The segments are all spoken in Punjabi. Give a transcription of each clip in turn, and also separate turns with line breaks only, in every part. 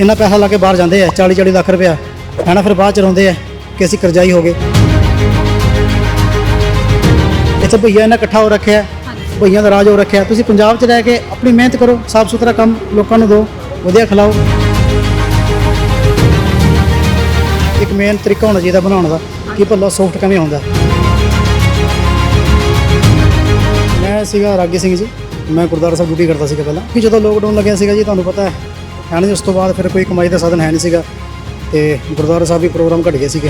ਇੰਨਾ ਪੈਸਾ ਲਾ ਕੇ ਬਾਹਰ ਜਾਂਦੇ ਆ 40 40 ਲੱਖ ਰੁਪਇਆ। ਹੈ ਨਾ ਫਿਰ ਬਾਅਦ ਚ ਰੋਂਦੇ ਆ ਕਿ ਅਸੀਂ ਕਰਜ਼ਾਈ ਹੋ ਗਏ। ਇੱਥੇ ਭਈਆ ਇਹਨਾਂ ਇਕੱਠਾ ਹੋ ਰੱਖਿਆ। ਭਈਆਂ ਦਾ ਰਾਜ ਹੋ ਰੱਖਿਆ। ਤੁਸੀਂ ਪੰਜਾਬ 'ਚ ਰਹਿ ਕੇ ਆਪਣੀ ਮਿਹਨਤ ਕਰੋ ਸਾਫ਼ ਸੁਥਰਾ ਕੰਮ ਲੋਕਾਂ ਨੂੰ ਦਿਓ ਵਧੀਆ ਖਿਲਾਓ। ਇੱਕ ਮੇਨ ਤਰੀਕਾ ਹੋਣਾ ਚਾਹੀਦਾ ਬਣਾਉਣ ਦਾ ਕਿ ਭੱਲਾ ਸੌਫਟ ਕਿਵੇਂ ਹੁੰਦਾ। ਮੈਂ ਸੀਗਾ ਰਾਗੀ ਸਿੰਘ ਜੀ ਮੈਂ ਗੁਰਦੁਆਰਾ ਸਾਹਿਬ ਡਿਊਟੀ ਕਰਦਾ ਸੀਗਾ ਪਹਿਲਾਂ। ਕਿ ਜਦੋਂ ਲੋਕਡਾਊਨ ਲੱਗਿਆ ਸੀਗਾ ਜੀ ਤੁਹਾਨੂੰ ਪਤਾ ਹੈ ਹੈ ਨਾ ਜੀ ਉਸ ਤੋਂ ਬਾਅਦ ਫਿਰ ਕੋਈ ਕਮਾਈ ਦਾ ਸਾਧਨ ਹੈ ਨਹੀਂ ਸੀਗਾ ਤੇ ਗੁਰਦੁਆਰਾ ਸਾਹਿਬ ਵੀ ਪ੍ਰੋਗਰਾਮ ਘਟ ਗਏ ਸੀਗੇ।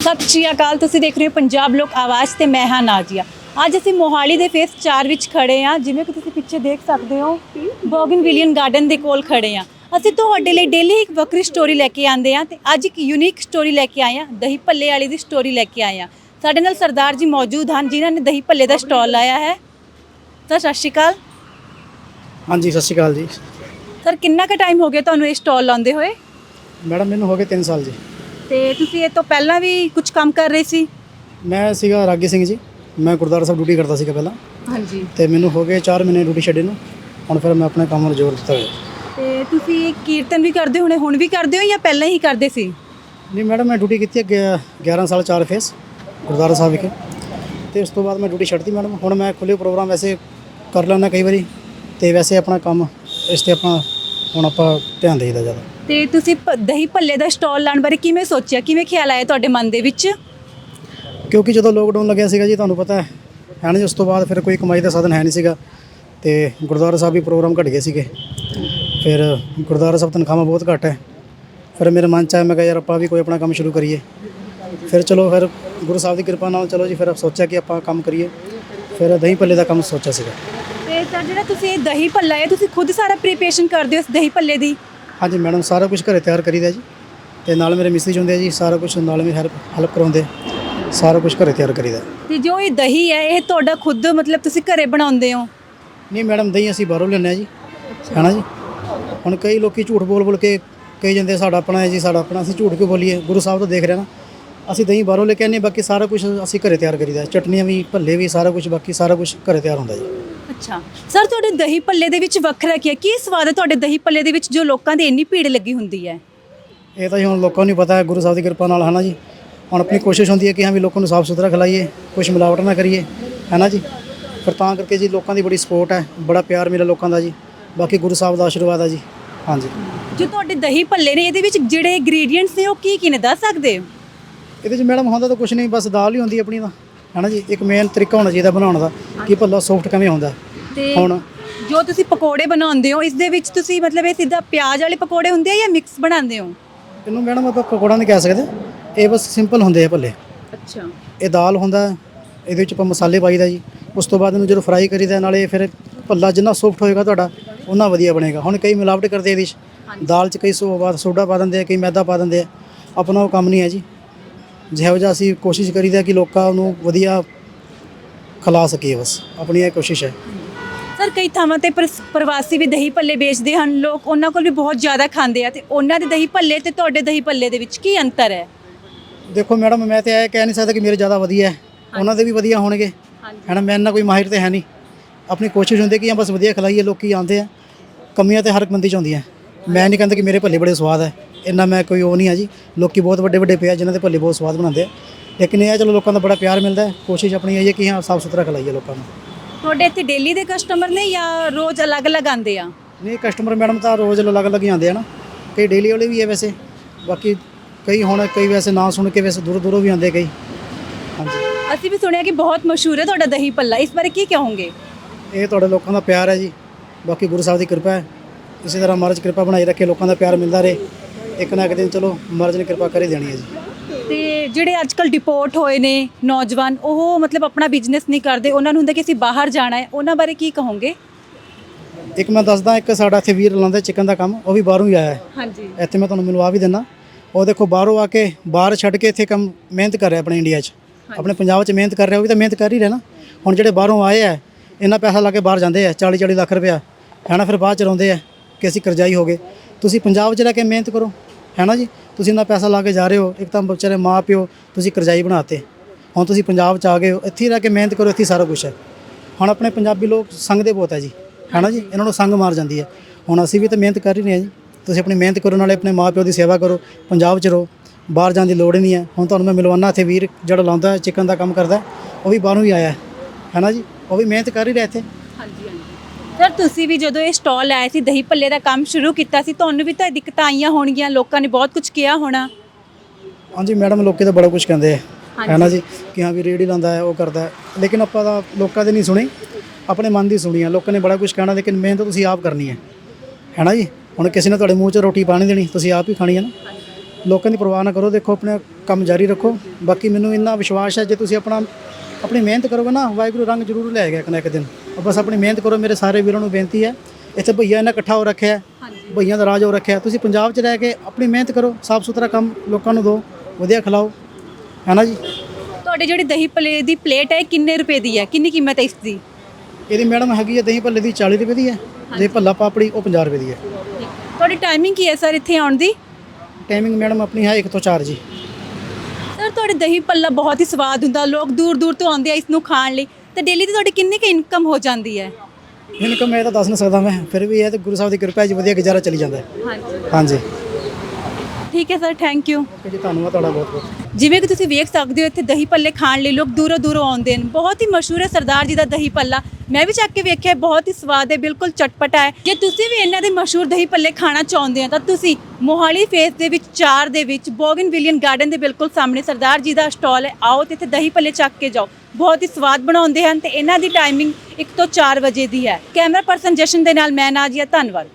ਸਤਿ ਸ਼੍ਰੀ ਅਕਾਲ, ਤੁਸੀਂ ਦੇਖ ਰਹੇ ਹੋ ਪੰਜਾਬ ਲੋਕ ਆਵਾਜ਼ ਤੇ ਮੈਂ ਹਾਂ ਨਾਜੀਆ। ਅੱਜ ਅਸੀਂ ਮੋਹਾਲੀ ਦੇ ਫੇਸ 4 ਵਿੱਚ ਖੜੇ ਹਾਂ, ਜਿਵੇਂ ਕਿ ਤੁਸੀਂ ਪਿੱਛੇ ਦੇਖ ਸਕਦੇ ਹੋ, ਬੋਗਨ ਗਾਰਡਨ ਦੇ ਕੋਲ ਖੜੇ ਹਾਂ। ਅਸੀਂ ਤੁਹਾਡੇ ਲਈ ਡੇਲੀ ਇੱਕ ਵੱਖਰੀ ਸਟੋਰੀ ਲੈ ਕੇ ਆਉਂਦੇ ਹਾਂ ਤੇ ਅੱਜ ਇੱਕ ਯੂਨੀਕ ਸਟੋਰੀ ਲੈ ਕੇ ਆਏ ਆ ਦਹੀਂ ਭੱਲੇ ਵਾਲੀ ਦੀ ਸਟੋਰੀ ਲੈ ਕੇ ਆਏ ਆ ਸਾਡੇ ਨਾਲ ਸਰਦਾਰ ਜੀ ਮੌਜੂਦ ਹਨ, ਜਿਨ੍ਹਾਂ ਨੇ ਦਹੀਂ ਭੱਲੇ ਦਾ ਸਟਾਲ ਲਾਇਆ ਹੈ। ਤਾਂ ਸਤਿ ਸ਼੍ਰੀ ਅਕਾਲ।
ਹਾਂਜੀ ਸਤਿ ਸ਼੍ਰੀ ਅਕਾਲ ਜੀ।
ਸਰ ਕਿੰਨਾ ਕੁ ਟਾਈਮ ਹੋ ਗਿਆ ਤੁਹਾਨੂੰ ਇਹ ਸਟਾਲ ਲਾਉਂਦੇ ਹੋਏ?
ਮੈਡਮ ਮੈਨੂੰ ਹੋ ਗਏ 3 ਸਾਲ ਜੀ।
ਤੇ ਤੁਸੀਂ ਇਹ ਤੋਂ ਪਹਿਲਾਂ ਵੀ ਕੁਝ ਕੰਮ ਕਰ ਰਹੇ ਸੀ?
ਮੈਂ ਸੀਗਾ ਰਾਗੀ ਸਿੰਘ ਜੀ। ਮੈਂ ਗੁਰਦੁਆਰਾ ਸਾਹਿਬ ਡਿਊਟੀ ਕਰਦਾ ਸੀਗਾ ਪਹਿਲਾਂ।
ਹਾਂਜੀ।
ਤੇ ਮੈਨੂੰ ਹੋ ਗਏ 4 ਮਹੀਨੇ ਡਿਊਟੀ ਛੱਡੇ ਨੂੰ। ਹੁਣ ਫਿਰ ਮੈਂ ਆਪਣੇ ਕੰਮ ਨੂੰ ਜ਼ੋਰ ਦਿੱਤਾ ਹੋਇਆ।
ਤੇ ਤੁਸੀਂ ਕੀਰਤਨ ਵੀ ਕਰਦੇ ਹੋਣੇ ਹੁਣ ਵੀ ਕਰਦੇ ਹੋ ਜਾਂ ਪਹਿਲਾਂ ਹੀ ਕਰਦੇ ਸੀ?
ਨਹੀਂ ਮੈਡਮ ਮੈਂ ਡਿਊਟੀ ਕੀਤੀ ਹੈ ਗਿਆ- 11 ਸਾਲ 4 ਫੇਸ ਗੁਰਦੁਆਰਾ ਸਾਹਿਬ ਵਿਖੇ। ਤੇ ਉਸ ਤੋਂ ਬਾਅਦ ਮੈਂ ਡਿਊਟੀ ਛੱਡਤੀ ਮੈਡਮ। ਹੁਣ ਮੈਂ ਖੁੱਲੇ ਪ੍ਰੋਗਰਾਮ ਵੈਸੇ ਕਰ ਲੈਂਦਾ ਕਈ ਵਾਰੀ ਤੇ ਵੈਸੇ ਆਪਣਾ ਕੰਮ ਇਸ ਤੇ ਆਪਾਂ ਹੁਣ ਆਪਾਂ ਧਿਆਨ ਦੇਈਦਾ ਜ਼ਿਆਦਾ।
ਤੇ ਤੁਸੀਂ ਭ- ਦਹੀਂ ਭੱਲੇ ਦਾ ਸਟਾਲ ਲਾਉਣ ਬਾਰੇ ਕਿਵੇਂ ਸੋਚਿਆ? ਕਿਵੇਂ ਖਿਆਲ ਆਇਆ ਤੁਹਾਡੇ ਮਨ ਦੇ ਵਿੱਚ?
ਕਿਉਂਕਿ ਜਦੋਂ ਲੋਕਡਾਊਨ ਲੱਗਿਆ ਸੀਗਾ ਜੀ ਤੁਹਾਨੂੰ ਪਤਾ ਹੈ ਹੈ ਨਾ ਜੀ ਉਸ ਤੋਂ ਬਾਅਦ ਫਿਰ ਕੋਈ ਕਮਾਈ ਦਾ ਸਾਧਨ ਹੈ ਨਹੀਂ ਸੀਗਾ ਤੇ ਗੁਰਦੁਆਰਾ ਸਾਹਿਬ ਵੀ ਪ੍ਰੋਗਰਾਮ ਘਟ ਗਏ ਸੀਗੇ। ਫਿਰ ਗੁਰਦੁਆਰਾ ਸਾਹਿਬ ਤਨਖਾਹਾਂ ਬਹੁਤ ਘੱਟ ਹੈ। ਫਿਰ ਮੇਰੇ ਮਨ ਚ ਆਇਆ ਮੈਂ ਕਿਹਾ ਯਾਰ ਆਪਾਂ ਵੀ ਕੋਈ ਆਪਣਾ ਕੰਮ ਸ਼ੁਰੂ ਕਰੀਏ। ਫਿਰ ਚਲੋ ਫਿਰ ਗੁਰੂ ਸਾਹਿਬ ਦੀ ਕਿਰਪਾ ਨਾਲ ਚਲੋ ਜੀ ਫਿਰ ਸੋਚਿਆ ਕਿ ਆਪਾਂ ਕੰਮ ਕਰੀਏ। ਫਿਰ ਦਹੀਂ ਭੱਲੇ ਦਾ ਕੰਮ ਸੋਚਿਆ ਸੀਗਾ।
ਸਰ ਜਿਹੜਾ ਤੁਸੀਂ ਇਹ ਦਹੀਂ ਭੱਲਾ ਹੈ ਤੁਸੀਂ ਖੁਦ ਸਾਰਾ ਪ੍ਰੀਪਰੇਸ਼ਨ ਕਰਦੇ ਹੋ ਇਸ ਦਹੀਂ ਭੱਲੇ ਦੀ?
ਹਾਂਜੀ ਮੈਡਮ ਸਾਰਾ ਕੁਝ ਘਰੇ ਤਿਆਰ ਕਰੀਦਾ ਜੀ। ਤੇ ਨਾਲ ਮੇਰੇ ਮਿਸਤਰੀ ਹੁੰਦੇ ਆ ਜੀ ਸਾਰਾ ਕੁਝ ਨਾਲ ਵੀ ਹੈਲਪ ਹੈਲਪ ਕਰਾਉਂਦੇ। ਸਾਰਾ ਕੁਝ ਘਰੇ ਤਿਆਰ ਕਰੀਦਾ।
ਤੇ ਜੋ ਇਹ ਦਹੀਂ ਹੈ ਇਹ ਤੁਹਾਡਾ ਖੁਦ ਮਤਲਬ ਤੁਸੀਂ ਘਰੇ ਬਣਾਉਂਦੇ ਹੋ?
ਨਹੀਂ ਮੈਡਮ ਦਹੀਂ ਅਸੀਂ ਬਾਹਰੋਂ ਲੈਂਦੇ ਹਾਂ ਜੀ। ਹੈ ਨਾ ਜੀ? ਹੁਣ ਕਈ ਲੋਕੀ ਝੂਠ ਬੋਲ ਬੋਲ ਕੇ ਕਹੀ ਜਾਂਦੇ ਸਾਡਾ ਆਪਣਾ ਹੈ ਜੀ ਸਾਡਾ ਆਪਣਾ ਅਸੀਂ ਝੂਠ ਕਿਉਂ ਬੋਲੀਏ? ਗੁਰੂ ਸਾਹਿਬ ਤੋਂ ਦੇਖ ਰਹੇ ਨਾ। ਅਸੀਂ ਦਹੀਂ ਬਾਹਰੋਂ ਲੈ ਕੇ ਹਾਂ, ਬਾਕੀ ਸਾਰਾ ਕੁਝ ਅਸੀਂ ਘਰੇ ਤਿਆਰ ਕਰੀਦਾ। ਚਟਨੀਆਂ ਵੀ ਭੱਲੇ ਵੀ ਸਾਰਾ ਕੁਝ ਬਾਕੀ ਸਾਰਾ ਕੁਝ ਘਰੇ ਤਿਆਰ ਹੁੰਦਾ ਜੀ।
ਅੱਛਾ। ਸਰ ਤੁਹਾਡੇ ਦਹੀਂ ਭੱਲੇ ਦੇ ਵਿੱਚ ਵੱਖਰਾ ਕੀ ਹੈ? ਕੀ ਸਵਾਦ ਹੈ ਤੁਹਾਡੇ ਦਹੀਂ ਭੱਲੇ ਦੇ ਵਿੱਚ ਜੋ ਲੋਕਾਂ ਦੀ ਇੰਨੀ ਭੀੜ ਲੱਗੀ ਹੁੰਦੀ ਹੈ?
ਇਹ ਤਾਂ ਜੀ ਹੁਣ ਲੋਕਾਂ ਨੂੰ ਪਤਾ ਹੈ ਗੁਰੂ ਸਾਹਿਬ ਦੀ ਕਿਰਪਾ ਨਾਲ ਹੈ ਨਾ ਜੀ? ਹੁਣ ਆਪਣੀ ਕੋਸ਼ਿਸ਼ ਹੁੰਦੀ ਹੈ ਕਿ ਹਾਂ ਵੀ ਲੋਕਾਂ ਨੂੰ ਸਾਫ਼ ਸੁਥਰਾ ਖਿਲਾਈਏ ਕੁਝ ਮਿਲਾਵਟ ਨਾ ਕਰੀਏ ਹੈ ਨਾ ਜੀ? ਫਿਰ ਤਾਂ ਕਰਕੇ ਜੀ ਲੋਕਾਂ ਦੀ ਬੜੀ ਸਪੋਰਟ ਹੈ ਬੜਾ ਪਿਆਰ ਮਿਲਿਆ ਲੋਕਾਂ ਦਾ ਜੀ। ਬਾਕੀ ਗੁਰੂ ਸਾਹਿਬ ਦਾ ਆਸ਼ੀਰਵਾਦ ਹੈ ਜੀ। ਹਾਂਜੀ।
ਜੋ ਤੁਹਾਡੇ ਦਹੀਂ ਭੱਲੇ ਨੇ ਇਹਦੇ ਵਿੱਚ ਜਿਹੜੇ ਇੰਗਰੀਡੀਅੰਟਸ ਨੇ ਉਹ ਕੀ ਕੀ ਨੇ? ਦੱਸ ਸਕਦੇ ਹੋ?
ਇਹਦੇ ਚ ਮੈਡਮ ਹੁੰਦਾ ਤਾਂ ਕੁਝ ਨਹੀਂ ਬਸ ਦਾਲ ਹੀ ਹੁੰਦੀ ਆਪਣੀ ਦਾ ਹੈ ਨਾ ਜੀ? ਇੱਕ ਮੇਨ ਤਰੀਕਾ ਹੋਣਾ ਚਾਹੀਦਾ ਬਣਾਉਣ ਦਾ ਕਿ ਭੱਲਾ ਸੌਫਟ ਕਿਵੇਂ ਹੁੰਦਾ।
ਤੇ
ਹੁਣ
ਜੋ ਤੁਸੀਂ ਪਕੌੜੇ ਬਣਾਉਂਦੇ ਹੋ ਇਸ ਦੇ ਵਿੱਚ ਤੁਸੀਂ ਮਤਲਬ ਇਹ ਸਿੱਧਾ ਪਿਆਜ਼ ਵਾਲੇ ਪਕੌੜੇ ਹੁੰਦੇ ਆ ਜਾਂ ਮਿਕਸ ਬਣਾਉਂਦੇ ਹੋ?
ਇਹਨੂੰ ਮੈਡਮ ਆਪਾਂ ਪਕੌੜਾ ਨਹੀਂ ਕਹਿ ਸਕਦੇ ਇਹ ਬਸ ਸਿੰਪਲ ਹੁੰਦੇ ਆ ਭੱਲੇ।
ਅੱਛਾ।
ਇਹ ਦਾਲ ਹੁੰਦਾ ਇਹਦੇ ਵਿੱਚ ਆਪਾਂ ਮਸਾਲੇ ਪਾਈਦਾ ਜੀ। ਉਸ ਤੋਂ ਬਾਅਦ ਇਹਨੂੰ ਜਦੋਂ ਫਰਾਈ ਕਰੀਦਾ ਨਾਲੇ ਫਿਰ ਭੱਲਾ ਜਿੰਨਾ ਸੌਫਟ ਹੋਏਗਾ ਤੁਹਾਡਾ ਉਹਨਾਂ ਵਧੀਆ ਬਣੇਗਾ। ਹੁਣ ਕਈ ਮਿਲਾਵਟ ਕਰਦੇ ਇਹਦੇ ਵਿੱਚ। ਦਾਲ 'ਚ ਕਈ ਸੋਡਾ ਪਾ ਦਿੰਦੇ ਆ ਕਈ ਮੈਦਾ ਪਾ ਦਿੰਦੇ ਆ। ਆਪਣਾ ਉਹ ਕੰਮ ਨਹੀਂ ਹੈ ਜੀ। ਜਿਹੋ ਜਿਹਾ ਅਸੀਂ ਕੋਸ਼ਿਸ਼ ਕਰੀਦਾ ਕਿ ਲੋਕਾਂ ਨੂੰ ਵਧੀਆ ਖਿਲਾ ਸਕੀਏ ਬਸ ਆਪਣੀ ਇਹ ਕੋਸ਼ਿਸ਼ ਹੈ।
ਸਰ ਕਈ ਥਾਵਾਂ ਤੇ ਪ੍ਰਸ- ਪ੍ਰਵਾਸੀ ਵੀ ਦਹੀਂ ਭੱਲੇ ਵੇਚਦੇ ਹਨ ਲੋਕ ਉਹਨਾਂ ਕੋਲ ਵੀ ਬਹੁਤ ਜ਼ਿਆਦਾ ਖਾਂਦੇ ਆ ਤੇ ਉਹਨਾਂ ਦੇ ਦਹੀਂ ਭੱਲੇ ਤੇ ਤੁਹਾਡੇ ਦਹੀਂ ਭੱਲੇ ਦੇ ਵਿੱਚ ਕੀ ਅੰਤਰ ਹੈ?
ਦੇਖੋ ਮੈਡਮ ਮੈਂ ਤੇ ਇਹ ਕਹਿ ਨਹੀਂ ਸਕਦਾ ਕਿ ਮੇਰੇ ਜ਼ਿਆਦਾ ਵਧੀਆ ਹੈ। ਉਹਨਾਂ ਦੇ ਵੀ ਵਧੀਆ ਹੋਣਗੇ। ਹੈ ਨਾ ਮੈਂ ਇੰਨਾ ਕੋਈ ਮਾਹਿਰ ਤੇ ਹੈ ਨਹੀਂ। ਆਪਣੀ ਕੋਸ਼ਿਸ਼ ਹੁੰਦੀ ਕਿ ਹਾਂ ਬਸ ਵਧੀਆ ਖਿਲਾਈਏ ਲੋਕੀ ਆਉਂਦੇ ਆ। ਕਮੀਆਂ ਤੇ ਹਰ ਇੱਕ ਬੰਦੇ ਚ ਆਉਂਦੀਆਂ। ਮੈਂ ਨਹੀਂ ਕਹਿੰਦਾ ਕਿ ਮੇਰੇ ਭੱਲੇ ਬੜੇ ਸਵਾਦ ਹੈ। ਇੰਨਾ ਮੈਂ ਕੋਈ ਉਹ ਨਹੀਂ ਆ ਜੀ। ਲੋਕੀ ਬਹੁਤ ਵੱਡੇ ਵੱਡੇ ਪਿਆ ਜਿਨ੍ਹਾਂ ਦੇ ਭੱਲੇ ਬਹੁਤ ਸਵਾਦ ਬਣਾਉਂਦੇ ਆ। ਲੇਕਿਨ ਇਹ ਹੈ ਚਲੋ ਲੋਕਾਂ ਦਾ ਬੜਾ ਪਿਆਰ ਮਿਲਦਾ ਹੈ। ਕੋਸ਼ਿਸ਼ ਆਪਣੀ ਇਹ ਹੈ ਕਿ ਹਾਂ ਸਾਫ਼ ਸੁਥਰਾ ਖਿਲਾਈਏ ਲੋਕਾਂ ਨੂੰ
ਤੁਹਾਡੇ ਇੱਥੇ ਡੇਲੀ ਦੇ ਕਸਟਮਰ ਨੇ ਜਾਂ ਰੋਜ਼ ਅਲੱਗ-ਅਲੱਗ ਆਉਂਦੇ ਆ?
ਨਹੀਂ ਕਸਟਮਰ ਮੈਡਮ ਤਾਂ ਰੋਜ਼ ਅਲੱਗ-ਅਲੱਗ ਹੀ ਆਉਂਦੇ ਆ ਨਾ। ਕਈ ਡੇਲੀ ਵਾਲੇ ਵੀ ਹੈ ਵੈਸੇ। ਬਾਕੀ ਕਈ ਹੁਣ ਕਈ ਵੈਸੇ ਨਾਂ ਸੁਣ ਕੇ ਵੈਸੇ ਦੂਰੋਂ ਦੂਰੋਂ ਵੀ ਆਉਂਦੇ ਕਈ। ਹਾਂਜੀ।
ਅਸੀਂ ਵੀ ਸੁਣਿਆ ਕਿ ਬਹੁਤ ਮਸ਼ਹੂਰ ਹੈ ਤੁਹਾਡਾ ਦਹੀਂ ਭੱਲਾ। ਇਸ ਬਾਰੇ ਕੀ ਕਹੋਗੇ?
ਇਹ ਤੁਹਾਡੇ ਲੋਕਾਂ ਦਾ ਪਿਆਰ ਹੈ ਜੀ। ਬਾਕੀ ਗੁਰੂ ਸਾਹਿਬ ਦੀ ਕਿਰਪਾ ਹੈ। ਇਸੇ ਤਰ੍ਹਾਂ ਮਹਾਰਾਜ ਕਿਰਪਾ ਬਣਾਈ ਰੱਖੇ ਲੋਕਾਂ ਦਾ ਪਿਆਰ ਮਿਲਦਾ ਰਹੇ। ਇੱਕ ਨਾ ਇੱਕ ਦਿਨ ਚਲੋ ਮਹਾਰਾਜ ਨੇ ਕਿਰਪਾ ਕਰ ਹੀ ਦੇਣੀ ਹੈ ਜੀ।
ਤੇ ਜਿਹੜੇ ਅੱਜਕੱਲ ਡਿਪੋਰਟ ਹੋਏ ਨੇ ਨੌਜਵਾਨ ਉਹ ਮਤਲਬ ਆਪਣਾ ਬਿਜ਼ਨਸ ਨਹੀਂ ਕਰਦੇ। ਉਹਨਾਂ ਨੂੰ ਹੁੰਦਾ ਕਿ ਅਸੀਂ ਬਾਹਰ ਜਾਣਾ ਹੈ। ਉਹਨਾਂ ਬਾਰੇ ਕੀ ਕਹੋਗੇ?
ਇੱਕ ਮੈਂ ਦੱਸਦਾ ਇੱਕ ਸਾਡਾ ਇੱਥੇ ਵੀਰ ਲਾਉਂਦਾ ਚਿਕਨ ਦਾ ਕੰਮ ਉਹ ਵੀ ਬਾਹਰੋਂ ਹੀ ਆਇਆ ਹੈ।
ਹਾਂਜੀ।
ਇੱਥੇ ਮੈਂ ਤੁਹਾਨੂੰ ਮਿਲਵਾ ਵੀ ਦਿੰਦਾ। ਉਹ ਦੇਖੋ ਬਾਹਰੋਂ ਆ ਕੇ ਬਾਹਰ ਛੱਡ ਕੇ ਇੱਥੇ ਕੰਮ ਮਿਹਨਤ ਕਰ ਰਿਹਾ ਆਪਣੇ ਇੰਡੀਆ 'ਚ। ਆਪਣੇ ਪੰਜਾਬ 'ਚ ਮਿਹਨਤ ਕਰ ਰਿਹਾ ਉਹ ਵੀ ਤਾਂ ਮਿਹਨਤ ਕਰ ਹੀ ਰਿਹਾ ਨਾ। ਹੁਣ ਜਿਹੜੇ ਬਾਹਰੋਂ ਆਏ ਆ ਇੰਨਾ ਪੈਸਾ ਲਾ ਕੇ ਬਾਹਰ ਜਾਂਦੇ ਆ 40 40 ਲੱਖ ਰੁਪਇਆ। ਹੈ ਨਾ ਫਿਰ ਬਾਅਦ 'ਚ ਰੋਂਦੇ ਆ ਕਿ ਅਸੀਂ ਕਰਜ਼ਾਈ ਹੋ ਗਏ। ਤੁਸੀਂ ਪੰਜਾਬ 'ਚ ਰਹਿ ਕੇ ਮਿਹਨਤ ਕਰੋ। ਹੈ ਨਾ ਜੀ? ਤੁਸੀਂ ਇੰਨਾ ਪੈਸਾ ਲਾ ਕੇ ਜਾ ਰਹੇ ਹੋ, ਇੱਕ ਤਾਂ ਵਿਚਾਰੇ ਮਾਂ ਪਿਓ ਤੁਸੀਂ ਕਰਜ਼ਾਈ ਬਣਾਤੇ। ਹੁਣ ਤੁਸੀਂ ਪੰਜਾਬ 'ਚ ਆ ਗਏ ਹੋ, ਇੱਥੇ ਹੀ ਰਹਿ ਕੇ ਮਿਹਨਤ ਕਰੋ, ਇੱਥੇ ਹੀ ਸਾਰਾ ਕੁਝ ਹੈ। ਹੁਣ ਆਪਣੇ ਪੰਜਾਬੀ ਲੋਕ ਸੰਗਦੇ ਬਹੁਤ ਹੈ ਜੀ। ਹੈ ਨਾ ਜੀ? ਇਹਨਾਂ ਨੂੰ ਸੰਗ ਮਾਰ ਜਾਂਦੀ ਹੈ। ਹੁਣ ਅਸੀਂ ਵੀ ਤਾਂ ਮਿਹਨਤ ਕਰ ਹੀ ਰਹੇ ਹਾਂ ਜੀ। ਤੁਸੀਂ ਆਪਣੀ ਮਿਹਨਤ ਕਰੋ ਨਾਲੇ ਆਪਣੇ ਮਾਪਿਓ ਦੀ ਸੇਵਾ ਕਰੋ, ਪੰਜਾਬ 'ਚ ਰਹੋ। ਬਾਹਰ ਜਾਣ ਦੀ ਲੋੜ ਹੀ ਨਹੀਂ ਹੈ। ਹੁਣ ਤੁਹਾਨੂੰ ਮੈਂ ਮਿਲਵਾਨਾ, ਇੱਥੇ ਵੀਰ ਜਿਹੜਾ ਲਾਉਂਦਾ, ਚਿਕਨ ਦਾ ਕੰਮ ਕਰਦਾ, ਉਹ ਵੀ ਬਾਹਰੋਂ ਹੀ ਆਇਆ ਹੈ ਨਾ ਜੀ? ਉਹ ਵੀ ਮਿਹਨਤ ਕਰ ਹੀ ਰਿਹਾ ਇੱਥੇ।
ਸਰ ਤੁਸੀਂ ਵੀ ਜਦੋਂ ਇਹ ਸਟਾਲ ਲਾਇਆ ਸੀ ਦਹੀਂ ਭੱਲੇ ਦਾ ਕੰਮ ਸ਼ੁਰੂ ਕੀਤਾ ਸੀ ਤੁਹਾਨੂੰ ਵੀ ਤਾਂ ਦਿੱਕਤਾਂ ਆਈਆਂ ਹੋਣਗੀਆਂ ਲੋਕਾਂ ਨੇ ਬਹੁਤ ਕੁਝ ਕਿਹਾ ਹੋਣਾ।
ਹਾਂਜੀ ਮੈਡਮ ਲੋਕੀ ਤਾਂ ਬੜਾ ਕੁਝ ਕਹਿੰਦੇ ਆ। ਹੈਨਾ ਜੀ? ਕਿ ਹਾਂ ਵੀ ਰੇੜੀ ਲਾਉਂਦਾ ਹੈ ਉਹ ਕਰਦਾ ਹੈ। ਲੇਕਿਨ ਆਪਾਂ ਤਾਂ ਲੋਕਾਂ ਦੇ ਨਹੀਂ ਸੁਣੀ। ਆਪਣੇ ਮਨ ਦੀ ਸੁਣੀ ਆ। ਲੋਕਾਂ ਨੇ ਬੜਾ ਕੁਝ ਕਹਿਣਾ ਲੇਕਿਨ ਮਿਹਨਤ ਤੁਸੀਂ ਆਪ ਕਰਨੀ ਹੈ। ਹੈਨਾ ਜੀ? ਹੁਣ ਕਿਸੇ ਨੇ ਤੁਹਾਡੇ ਮੂੰਹ 'ਚ ਰੋਟੀ ਪਾਣੀ ਦੇਣੀ ਤੁਸੀਂ ਆਪ ਹੀ ਖਾਣੀ ਹੈ ਨਾ। ਲੋਕਾਂ ਦੀ ਪਰਵਾਹ ਨਾ ਕਰੋ ਦੇਖੋ ਆਪਣੇ ਕੰਮ ਜਾਰੀ ਰੱਖੋ। ਬਾਕੀ ਮੈਨੂੰ ਇੰਨਾ ਵਿਸ਼ਵਾਸ ਹੈ ਜੇ ਤੁਸੀਂ ਆਪਣਾ ਆਪਣੀ ਮਿਹਨਤ ਕਰੋਗੇ ਨਾ ਵਾਹਿਗੁਰੂ ਰੰਗ ਜ਼ਰੂਰ ਲਿਆਏਗਾ ਇੱਕ ਨਾ ਇੱਕ ਦਿਨ। ਬਸ ਆਪਣੀ ਮਿਹਨਤ ਕਰੋ ਮੇਰੇ ਸਾਰੇ ਵੀਰਾਂ ਨੂੰ ਬੇਨਤੀ ਹੈ ਇੱਥੇ ਭਈਆ ਇਹਨਾਂ ਇਕੱਠਾ ਹੋ ਰੱਖਿਆ ਹੈ ਭਈਆਂ ਦਾ ਰਾਜ ਹੋ ਰੱਖਿਆ ਹੈ। ਤੁਸੀਂ ਪੰਜਾਬ 'ਚ ਰਹਿ ਕੇ ਆਪਣੀ ਮਿਹਨਤ ਕਰੋ ਸਾਫ਼ ਸੁਥਰਾ ਕੰਮ ਲੋਕਾਂ ਨੂੰ ਦਿਓ ਵਧੀਆ ਖਿਲਾਓ। ਹੈਨਾ ਜੀ?
ਤੁਹਾਡੇ ਜਿਹੜੀ ਦਹੀਂ ਭੱਲੇ ਦੀ ਪਲੇਟ ਹੈ ਇਹ ਕਿੰਨੇ ਰੁਪਏ ਦੀ ਹੈ? ਕਿੰਨੀ ਕੀਮਤ ਹੈ ਇਸ ਦੀ?
ਇਹਦੀ ਮੈਡਮ ਹੈਗੀ ਹੈ ਦਹੀਂ ਭੱਲੇ ਦੀ 40 ਰੁਪਏ ਦੀ ਹੈ ਜੇ ਭੱਲਾ ਪਾਪੜੀ ਉਹ 50 ਰੁਪਏ ਦੀ ਹੈ।
ਤੁਹਾਡੀ ਟਾਈਮਿੰਗ ਕੀ ਹੈ ਸਰ ਇੱਥੇ ਆਉਣ ਦੀ?
ਟਾਈਮਿੰਗ ਮੈਡਮ ਆਪਣੀ ਹੈ 1 ਤੋਂ 4 ਜੀ।
ਸਰ ਤੁਹਾਡੇ ਦਹੀਂ ਭੱਲਾ ਬਹੁਤ ਹੀ ਸਵਾਦ ਹੁੰਦਾ ਲੋਕ ਦੂਰ ਦੂਰ ਤੋਂ ਆਉਂਦੇ ਆ ਇਸ ਨੂੰ ਖਾਣ ਲਈ ਤੇ ਡੇਲੀ ਦੀ ਤੁਹਾਡੀ ਕਿੰਨੀ ਕੁ ਇਨਕਮ ਹੋ ਜਾਂਦੀ ਹੈ?
ਇਨਕਮ ਮੈਂ ਤਾਂ ਦੱਸ ਨਹੀਂ ਸਕਦਾ ਮੈਂ ਫਿਰ ਵੀ ਇਹ ਤੇ ਗੁਰੂ ਸਾਹਿਬ ਦੀ ਕਿਰਪਾ ਹੈ ਜੀ ਵਧੀਆ ਗੁਜ਼ਾਰਾ ਚੱਲੀ ਜਾਂਦਾ ਹੈ।
ਹਾਂਜੀ।
ਹਾਂਜੀ।
ਠੀਕ ਹੈ ਸਰ ਥੈਂਕ ਯੂ
ਓਕੇ ਜੀ ਧੰਨਵਾਦ ਤੁਹਾਡਾ ਬਹੁਤ ਬਹੁਤ।
ਜਿਵੇਂ ਕਿ ਤੁਸੀਂ ਵੇਖ ਸਕਦੇ ਹੋ ਇੱਥੇ ਦਹੀਂ ਭੱਲੇ ਖਾਣ ਲਈ ਲੋਕ ਦੂਰੋਂ ਦੂਰੋਂ ਆਉਂਦੇ ਨੇ ਬਹੁਤ ਹੀ ਮਸ਼ਹੂਰ ਹੈ ਸਰਦਾਰ ਜੀ ਦਾ ਦਹੀਂ ਭੱਲਾ। ਮੈਂ ਵੀ ਚੱਕ ਕੇ ਵੇਖਿਆ ਬਹੁਤ ਹੀ ਸਵਾਦ ਹੈ ਬਿਲਕੁਲ ਚਟਪਟਾ ਹੈ। ਜੇ ਤੁਸੀਂ ਵੀ ਇਹਨਾਂ ਦੇ ਮਸ਼ਹੂਰ ਦਹੀਂ ਭੱਲੇ ਖਾਣਾ ਚਾਹੁੰਦੇ ਹੋ ਤਾਂ ਤੁਸੀਂ ਮੋਹਾਲੀ ਫੇਸ ਦੇ ਵਿੱਚ 4 ਦੇ ਵਿੱਚ ਬੋਗਨ ਵਿਲੀਅਨ ਗਾਰਡਨ ਦੇ ਬਿਲਕੁਲ ਸਾਹਮਣੇ ਸਰਦਾਰ ਜੀ ਦਾ ਸਟਾਲ ਹੈ। ਆਓ ਤੇ ਇੱਥੇ ਦਹੀਂ ਭੱਲੇ ਚੱਕ ਕੇ ਜਾਓ। ਬਹੁਤ ਹੀ ਸਵਾਦ ਬਣਾਉਂਦੇ ਹਨ ਤੇ ਇਹਨਾਂ ਦੀ ਟਾਈਮਿੰਗ 1 ਤੋਂ 4 ਵਜੇ ਦੀ ਹੈ। ਕੈਮਰਾ ਪਰਸਨ ਜਸ਼ਨ ਦੇ ਨਾਲ ਮੈਂ ਨਾਜੀਆ ਧੰਨਵਾਦ।